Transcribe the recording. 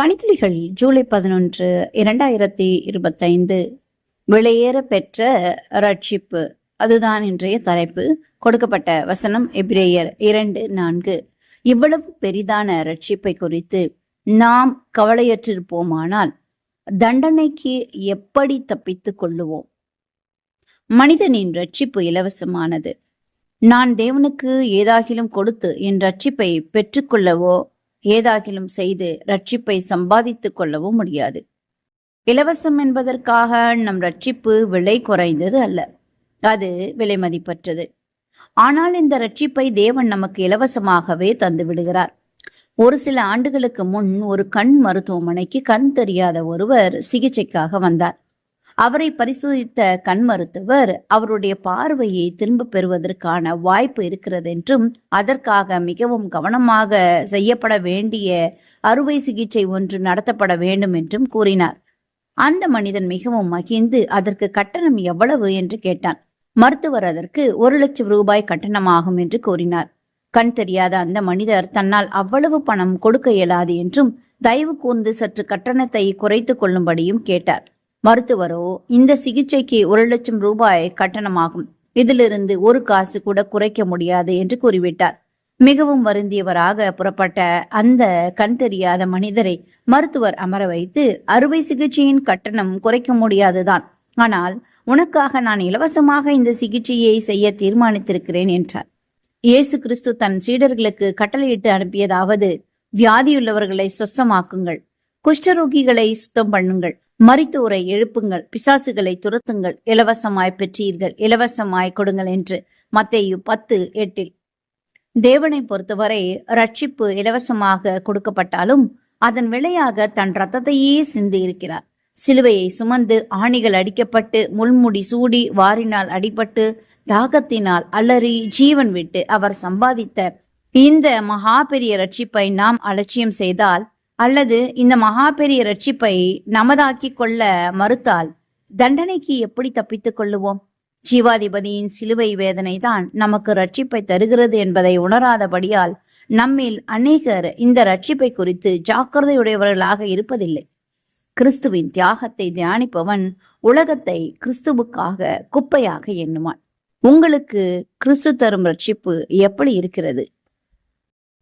மணித்துளிகள் ஜூலை பதினொன்று இரண்டாயிரத்தி இருபத்தைந்து. விலையேற பெற்ற ரட்சிப்பு. அதுதான் இன்றைய தலைப்பு. கொடுக்கப்பட்ட வசனம் எபிரேயர் இரண்டு நான்கு. இவ்வளவு பெரிதான ரட்சிப்பை குறித்து நாம் கவலையற்றிருப்போமானால் தண்டனைக்கு எப்படி தப்பித்துக் கொள்ளுவோம்? மனிதனின் ரட்சிப்பு இலவசமானது. நான் தேவனுக்கு ஏதாகிலும் கொடுத்து என் ரட்சிப்பை பெற்றுக்கொள்ளவோ? ஏதாகிலும் செய்து ரட்சிப்பை சம்பாதித்துக் கொள்ளவும் முடியாது. இலவசம் என்பதற்காக நம் ரட்சிப்பு விலை குறைந்தது அல்ல. அது விலை மதிப்பற்றது. ஆனால் இந்த ரட்சிப்பை தேவன் நமக்கு இலவசமாகவே தந்து விடுகிறார். ஒரு சில ஆண்டுகளுக்கு முன் ஒரு கண் மருத்துவமனைக்கு கண் தெரியாத ஒருவர் சிகிச்சைக்காக வந்தார். அவரை பரிசோதித்த கண் மருத்துவர் அவருடைய பார்வையை திரும்ப பெறுவதற்கான வாய்ப்பு இருக்கிறது என்றும் அதற்காக மிகவும் கவனமாக செய்யப்பட வேண்டிய அறுவை சிகிச்சை ஒன்று நடத்தப்பட வேண்டும் என்றும் கூறினார். அந்த மனிதன் மிகவும் மகிழ்ந்து அதற்கு கட்டணம் எவ்வளவு என்று கேட்டான். மருத்துவர் அதற்கு ஒரு லட்சம் ரூபாய் கட்டணமாகும் என்று கூறினார். கண் தெரியாத அந்த மனிதர் தன்னால் அவ்வளவு பணம் கொடுக்க இயலாது என்றும் தயவு கூர்ந்து சற்று கட்டணத்தை குறைத்துக் கொள்ளும்படியும் கேட்டார். மருத்துவரோ இந்த சிகிச்சைக்கு ஒரு லட்சம் ரூபாய் கட்டணமாகும். இதிலிருந்து ஒரு காசு கூட குறைக்க முடியாது என்று கூறிவிட்டார். மிகவும் வருந்தியவராக புறப்பட்ட அந்த கண் தெரியாத மனிதரை மருத்துவர் அமர வைத்து அறுவை சிகிச்சையின் கட்டணம் குறைக்க முடியாதுதான். ஆனால் உனக்காக நான் இலவசமாக இந்த சிகிச்சையை செய்ய தீர்மானித்திருக்கிறேன் என்றார். இயேசு கிறிஸ்து தன் சீடர்களுக்கு கட்டளையிட்டு அனுப்பியதாவது வியாதியுள்ளவர்களை சொஸ்தமாக்குங்கள் குஷ்டரோகிகளை சுத்தம் பண்ணுங்கள். மரித்தோரை எழுப்புங்கள் பிசாசுகளை துரத்துங்கள் இலவசமாய் பெற்றீர்கள் இலவசமாய் கொடுங்கள் என்று மத்தேயு பத்து எட்டில். தேவனை பொறுத்தவரை ரட்சிப்பு இலவசமாக கொடுக்கப்பட்டாலும் அதன் விலையாக தன் ரத்தத்தையே சிந்தி இருக்கிறார். சிலுவையை சுமந்து ஆணிகள் அடிக்கப்பட்டு முள்முடி சூடி வாரினால் அடிபட்டு தாகத்தினால் அலறி ஜீவன் விட்டு அவர் சம்பாதித்த இந்த மகா பெரிய ரட்சிப்பை நாம் அலட்சியம் செய்தால் அல்லது இந்த மகா பெரிய ரட்சிப்பை நமதாக்கிக் கொள்ள மறுத்தால் தண்டனைக்கு எப்படி தப்பித்துக் கொள்ளுவோம்? ஜீவாதிபதியின் சிலுவை வேதனை தான் நமக்கு ரட்சிப்பை தருகிறது என்பதை உணராதபடியால் நம்மில் அநேகர் இந்த ரட்சிப்பை குறித்து ஜாக்கிரதையுடையவர்களாக இருப்பதில்லை. கிறிஸ்துவின் தியாகத்தை தியானிப்பவன் உலகத்தை கிறிஸ்துவுக்காக குப்பையாக எண்ணுவான். உங்களுக்கு கிறிஸ்து தரும் ரட்சிப்பு எப்படி இருக்கிறது?